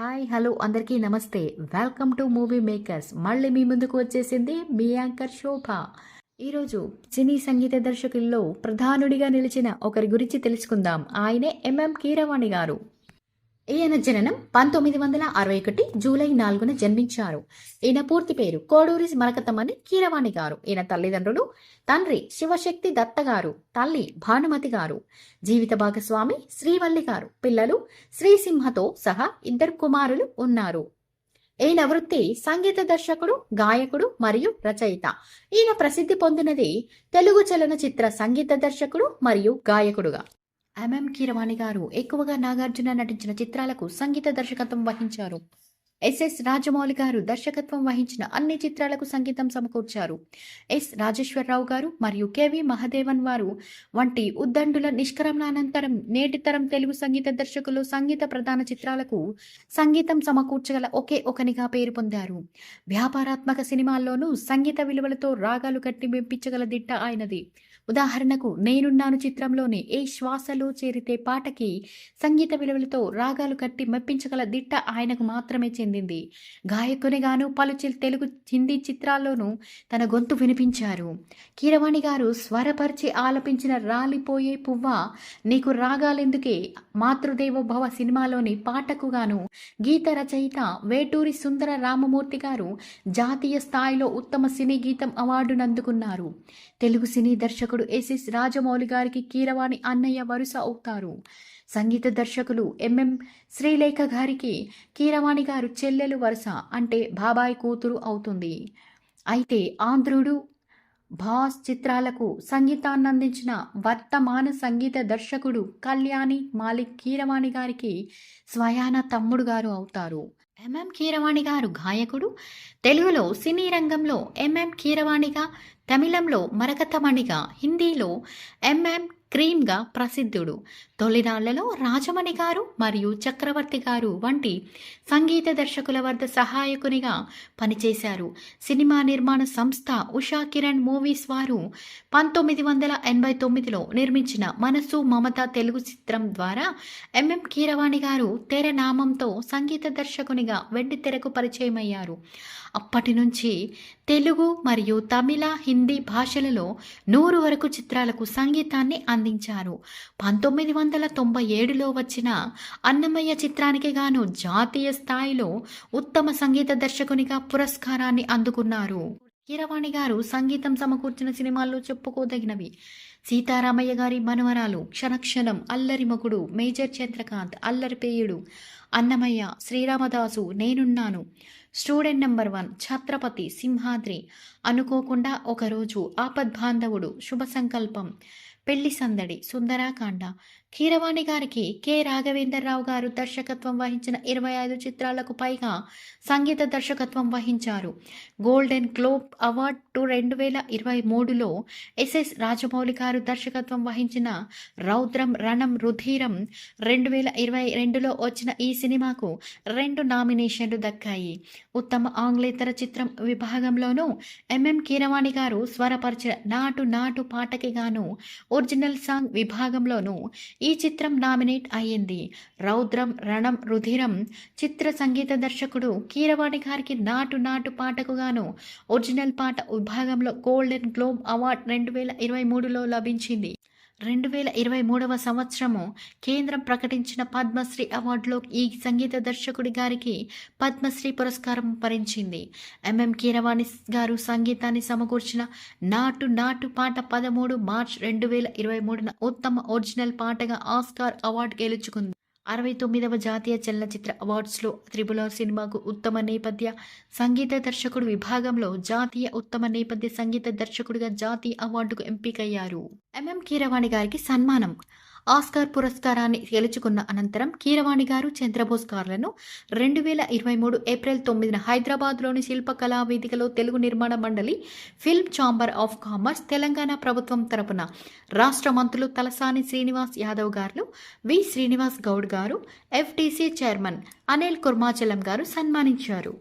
Hi hello అందరికీ నమస్తే. Welcome to movie makers. మళ్ళీ మీ ముందుకు వచ్చేసింది మీ యాంకర్ శోభ. ఈరోజు సినీ సంగీత దర్శకుల్లో ప్రధానుడిగా నిలిచిన ఒకరి గురించి తెలుసుకుందాం. ఆయనే ఎంఎం కీరవాణి గారు. ఈయన జననం పంతొమ్మిది వందల అరవై ఒకటి జూలై నాలుగున జన్మించారు. ఈయన పూర్తి పేరు కోడూరి మరకతమని కీరవాణి గారు. ఈయన తల్లిదండ్రులు తండ్రి శివశక్తి దత్త గారు తల్లి భానుమతి గారు. జీవిత భాగస్వామి శ్రీవల్లి గారు. పిల్లలు శ్రీసింహతో సహా ఇద్దరు కుమారులు ఉన్నారు. ఈయన వృత్తి సంగీత దర్శకుడు గాయకుడు మరియు రచయిత. ఈయన ప్రసిద్ధి పొందినది తెలుగు చలనచిత్ర సంగీత దర్శకుడు మరియు గాయకుడుగా. ఎంఎం కీరవాణి గారు ఎక్కువగా నాగార్జున నటించిన చిత్రాలకు సంగీత దర్శకత్వం వహించారు. ఎస్ఎస్ రాజమౌళి గారు దర్శకత్వం వహించిన అన్ని చిత్రాలకు సంగీతం సమకూర్చారు. ఎస్ రాజేశ్వరరావు గారు మరియు కెవి మహదేవన్ వారు వంటి ఉద్దండుల నిష్క్రమణానంతరం నేటి తరం తెలుగు సంగీత దర్శకులు సంగీత ప్రధాన చిత్రాలకు సంగీతం సమకూర్చగల ఒకే ఒకనిగా పేరు పొందారు. వ్యాపారాత్మక సినిమాల్లోనూ సంగీత విలువలతో రాగాలు కట్టి మెప్పించగల దిట్ట ఆయనది. ఉదాహరణకు నేనున్నాను చిత్రంలోని ఏ శ్వాసలో చేరితే పాటకి సంగీత విలువలతో రాగాలు కట్టి మెప్పించగల దిట్ట ఆయనకు మాత్రమే చెందింది. గాయకునిగాను పలు చి- తెలుగు హిందీ చిత్రాల్లోనూ తన గొంతు వినిపించారు. కీరవాణి గారు స్వరపరిచి ఆలపించిన రాలిపోయే పువ్వ నీకు రాగాలెందుకే? మాతృదేవోభవ సినిమాలోని పాటకు గాను గీత రచయిత వేటూరి సుందర రామమూర్తి గారు జాతీయ స్థాయిలో ఉత్తమ సినీ గీతం అవార్డును అందుకున్నారు తెలుగు సినీ దర్శకుడు ఎస్ఎస్ రాజమౌళి గారికి కీరవాణి అన్నయ్య వరుస అవుతారు సంగీత దర్శకులు ఎంఎం శ్రీలేఖ గారికి కీరవాణి గారు చెల్లెలు వరుస అంటే బాబాయ్ కూతురు అవుతుంది. అయితే ఆంధ్రుడు భాస్ చిత్రాలకు సంగీతాన్ని అందించిన వర్తమాన సంగీత దర్శకుడు కళ్యాణి మాలిక్ కీరవాణి గారికి స్వయాన తమ్ముడు గారు అవుతారు. ఎంఎం కీరవాణి గారు గాయకుడు. తెలుగులో సినీ రంగంలో ఎంఎం కీరవాణిగా తమిళంలో మరకతమణిగా హిందీలో ఎంఎం క్రీమ్గా ప్రసిద్ధుడు. తొలినాళ్ళలో రాజమణి గారు మరియు చక్రవర్తి గారు వంటి సంగీత దర్శకుల వద్ద సహాయకునిగా పనిచేశారు. సినిమా నిర్మాణ సంస్థ ఉషా కిరణ్ మూవీస్ వారు పంతొమ్మిది వందల ఎనభై తొమ్మిదిలో నిర్మించిన మనసు మమత తెలుగు చిత్రం ద్వారా ఎంఎం కీరవాణి గారు తెర నామంతో సంగీత దర్శకునిగా వెండి తెరకు పరిచయమయ్యారు. అప్పటి నుంచి తెలుగు మరియు తమిళ హిందీ భాషలలో నూరు వరకు చిత్రాలకు సంగీతాన్ని అందించారు. పంతొమ్మిది వందల తొంభై ఏడులో వచ్చిన అన్నమయ్య చిత్రానికి గాను జాతీయ స్థాయిలో ఉత్తమ సంగీత దర్శకునిగా పురస్కారాన్ని అందుకున్నారు. కీరవాణి గారు సంగీతం సమకూర్చిన సినిమాల్లో చెప్పుకోదగినవి. సీతారామయ్య గారి మనవరాలు క్షణక్షణం అల్లరి మగుడు మేజర్ చంద్రకాంత్ అల్లరి పేయుడు. Annamayya Sriramadasu Nenunnanu. Student number one Chatrapathi Simhadri. Anukokunda Okaroju Aapadbandhavudu శుభ సంకల్పం. పెళ్ళి సందడి సుందరాకాండ. కీరవాణి గారికి కె. రాఘవేంద్రరావు గారు దర్శకత్వం వహించిన ఇరవై ఐదు చిత్రాలకు పైగా సంగీత దర్శకత్వం వహించారు. గోల్డెన్ గ్లోబ్ అవార్డ్ టు రెండు వేల ఇరవై మూడులో ఎస్ఎస్ రాజమౌళి గారు దర్శకత్వం వహించిన రౌద్రం రణం రుధీరం రెండు వేల ఇరవై రెండులో వచ్చిన ఈ సినిమాకు రెండు నామినేషన్లు దక్కాయి. ఉత్తమ ఆంగ్లేతర చిత్రం విభాగంలోనూ ఎంఎం కీరవాణి గారు స్వరపరిచిన నాటు నాటు పాటకి గాను ఒరిజినల్ సాంగ్ విభాగంలోనూ ఈ చిత్రం నామినేట్ అయ్యింది. రౌద్రం రణం రుధిరం చిత్ర సంగీత దర్శకుడు కీరవాణి గారికి నాటు నాటు పాటకు గాను ఒరిజినల్ పాట విభాగంలో గోల్డెన్ గ్లోబ్ అవార్డ్ రెండు వేల ఇరవై మూడులో లభించింది. రెండు వేల ఇరవై మూడవ సంవత్సరము కేంద్రం ప్రకటించిన పద్మశ్రీ అవార్డులో ఈ సంగీత దర్శకుడి గారికి పద్మశ్రీ పురస్కారం భరించింది ఎంఎం కీరవాణి గారు సంగీతాన్ని సమకూర్చిన నాటు నాటు పాట పదమూడు మార్చ్ రెండు వేల ఇరవై మూడున ఉత్తమ ఒరిజినల్ పాటగా ఆస్కార్ అవార్డు గెలుచుకుంది. అరవై తొమ్మిదవ జాతీయ చలనచిత్ర అవార్డ్స్లో త్రిబుల్ ఆర్ సినిమాకు ఉత్తమ నేపథ్య సంగీత దర్శకుడు విభాగంలో జాతీయ ఉత్తమ నేపథ్య సంగీత దర్శకుడిగా జాతీయ అవార్డుకు ఎంపికయ్యారు. ఎంఎం కీరవాణి గారికి సన్మానం. ఆస్కార్ పురస్కారాన్ని గెలుచుకున్న అనంతరం కీరవాణి గారు చంద్రబోస్ గారులను రెండు వేల ఇరవై మూడు ఏప్రిల్ తొమ్మిదిన హైదరాబాద్లోని శిల్పకళా వేదికలో తెలుగు నిర్మాణ మండలి film chamber of commerce Telangana ప్రభుత్వం తరపున రాష్ట్ర మంత్రులు తలసాని శ్రీనివాస్ యాదవ్ గారు వి శ్రీనివాస్ గౌడ్ గారు ఎఫ్టీసీ చైర్మన్ అనిల్ కుర్మాచలం గారు సన్మానించారు.